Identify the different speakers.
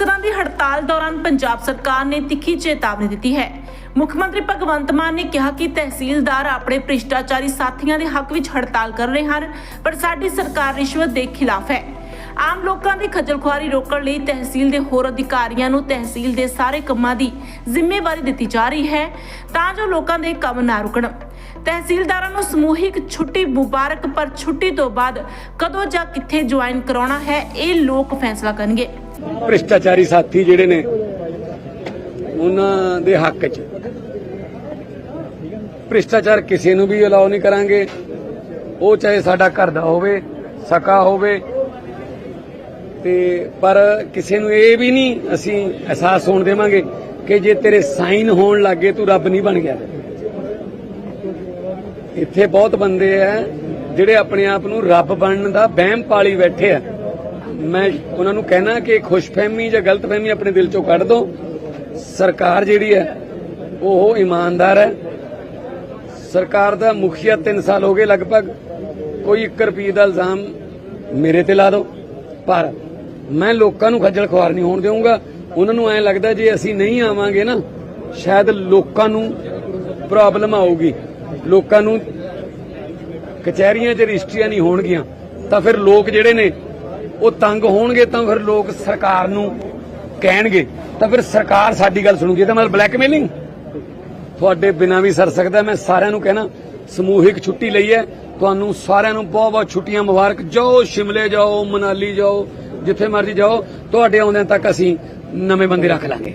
Speaker 1: ਅਫਸਰਾਂ ਦੀ ਹੜਤਾਲ ਦੌਰਾਨ ਪੰਜਾਬ ਸਰਕਾਰ ਨੇ ਤਿੱਖੀ ਚੇਤਾਵਨੀ ਦਿੱਤੀ ਹੈ। ਮੁੱਖ ਮੰਤਰੀ ਭਗਵੰਤ ਮਾਨ ਨੇ ਕਿਹਾ ਕਿ ਤਹਿਸੀਲਦਾਰ ਆਪਣੇ ਭ੍ਰਿਸ਼ਟਾਚਾਰੀ ਸਾਥੀਆਂ ਦੇ ਹੱਕ ਵਿੱਚ ਹੜਤਾਲ ਕਰ ਰਹੇ ਹਨ, ਪਰ ਸਾਡੀ ਸਰਕਾਰ ਰਿਸ਼ਵਤ ਦੇ ਖਿਲਾਫ ਹੈ। ਆਮ ਲੋਕਾਂ ਦੀ ਖੱਜਲ ਰੋਕਣ ਲਈ ਤਹਿਸੀਲ ਦੇ ਹੋਰ ਅਧਿਕਾਰੀਆਂ ਨੂੰ ਤਹਿਸੀਲ ਦੇ ਸਾਰੇ ਕੰਮਾਂ ਦੀ ਜ਼ਿੰਮੇਵਾਰੀ ਦਿੱਤੀ ਜਾ ਰਹੀ ਹੈ, ਤਾਂ ਜੋ ਲੋਕਾਂ ਦੇ ਕੰਮ ਨਾ ਰੁਕਣ। ਤਹਿਸੀਲਦਾਰਾਂ ਨੂੰ ਸਮੂਹਿਕ ਛੁੱਟੀ ਮੁਬਾਰਕ, ਪਰ ਛੁੱਟੀ ਤੋਂ ਬਾਅਦ ਕਦੋਂ ਜਾਂ ਕਿੱਥੇ ਜੁਆਇਨ ਕਰਾਉਣਾ ਹੈ, ਇਹ ਲੋਕ ਫੈਸਲਾ ਕਰਨਗੇ।
Speaker 2: ਭ੍ਰਿਸ਼ਟਾਚਾਰੀ ਸਾਥੀ ਜਿਹੜੇ ਨੇ, ਉਹਨਾਂ ਦੇ ਹੱਕ 'ਚ। ਭ੍ਰਿਸ਼ਟਾਚਾਰ ਕਿਸੇ ਨੂੰ ਵੀ ਅਲਾਉ ਨਹੀਂ ਕਰਾਂਗੇ। ਉਹ ਚਾਹੇ ਸਾਡਾ ਘਰ ਦਾ ਹੋਵੇ, ਸਕਾ ਹੋਵੇ। ਤੇ ਪਰ ਕਿਸੇ ਨੂੰ ਇਹ ਵੀ ਨਹੀਂ ਅਸੀਂ ਅਹਿਸਾਸ ਹੋਣ ਦੇਵਾਂਗੇ ਕਿ ਜੇ ਤੇਰੇ ਸਾਈਨ ਹੋਣ ਲੱਗੇ ਤੂੰ ਰੱਬ ਨਹੀਂ ਬਣ ਗਿਆ। ਇੱਥੇ ਬਹੁਤ ਬੰਦੇ ਆ ਜਿਹੜੇ ਆਪਣੇ ਆਪ ਨੂੰ ਰੱਬ ਬਣਨ ਦਾ ਵਹਿਮ ਪਾਲੀ ਬੈਠੇ ਆ। ਮੈਂ ਉਹਨਾਂ ਨੂੰ ਕਹਿਣਾ ਕਿ ਖੁਸ਼ਫਹਿਮੀ ਜਾਂ ਗਲਤਫਹਿਮੀ ਆਪਣੇ ਦਿਲ ਚੋਂ ਕੱਢ ਦਿਓ। ਸਰਕਾਰ ਜਿਹੜੀ ਹੈ, ਉਹ ਇਮਾਨਦਾਰ ਹੈ। ਸਰਕਾਰ ਦਾ ਮੁਖੀਆ 3 ਸਾਲ ਹੋ ਗਏ ਲਗਭਗ। ਕੋਈ 1 ਰੁਪਏ ਦਾ ਇਲਜ਼ਾਮ ਮੇਰੇ ਤੇ ਲਾ ਦਿਓ। ਪਰ ਮੈਂ ਲੋਕਾਂ ਨੂੰ ਖੱਜਲ ਖੁਆਰ ਨਹੀਂ ਹੋਣ ਦੇਵਾਂਗਾ ਉਹਨਾਂ ਨੂੰ ਐਂ ਲੱਗਦਾ ਜੇ ਅਸੀਂ ਨਹੀਂ ਆਵਾਂਗੇ ਨਾ, ਸ਼ਾਇਦ ਲੋਕਾਂ ਨੂੰ ਪ੍ਰੋਬਲਮ ਆਊਗੀ। ਲੋਕਾਂ ਨੂੰ ਕਚਹਿਰੀਆਂ 'ਚ ਰਜਿਸਟਰੀਆਂ ਨਹੀਂ ਹੋਣਗੀਆਂ। ਤਾਂ ਫਿਰ ਲੋਕ ਜਿਹੜੇ ਨੇ ਉਹ ਤੰਗ ਹੋਣਗੇ ਤਾਂ ਫਿਰ ਲੋਕ ਸਰਕਾਰ ਨੂੰ ਕਹਿਣਗੇ। ਤਾਂ ਫਿਰ ਸਰਕਾਰ ਸਾਡੀ ਗੱਲ ਸੁਣੂਗੀ। ਤਾਂ ਮਤਲਬ ਬਲੈਕਮੇਲਿੰਗ ਤੁਹਾਡੇ ਬਿਨਾਂ ਵੀ ਸਰ ਸਕਦਾ। ਮੈਂ ਸਾਰਿਆਂ ਨੂੰ ਕਹਿਣਾ, ਸਮੂਹਿਕ ਛੁੱਟੀ ਲਈ ਹੈ। ਤੁਹਾਨੂੰ ਸਾਰਿਆਂ ਨੂੰ ਬਹੁਤ ਬਹੁਤ ਛੁੱਟੀਆਂ ਮੁਬਾਰਕ। ਜਾਓ, ਸ਼ਿਮਲੇ ਜਾਓ, ਮਨਾਲੀ ਜਾਓ, ਜਿੱਥੇ ਮਰਜ਼ੀ ਜਾਓ। ਤੁਹਾਡੇ ਆਉਂਦਿਆਂ ਤੱਕ ਅਸੀਂ ਨਵੇਂ ਬੰਦੇ ਰੱਖ ਲਾਂਗੇ।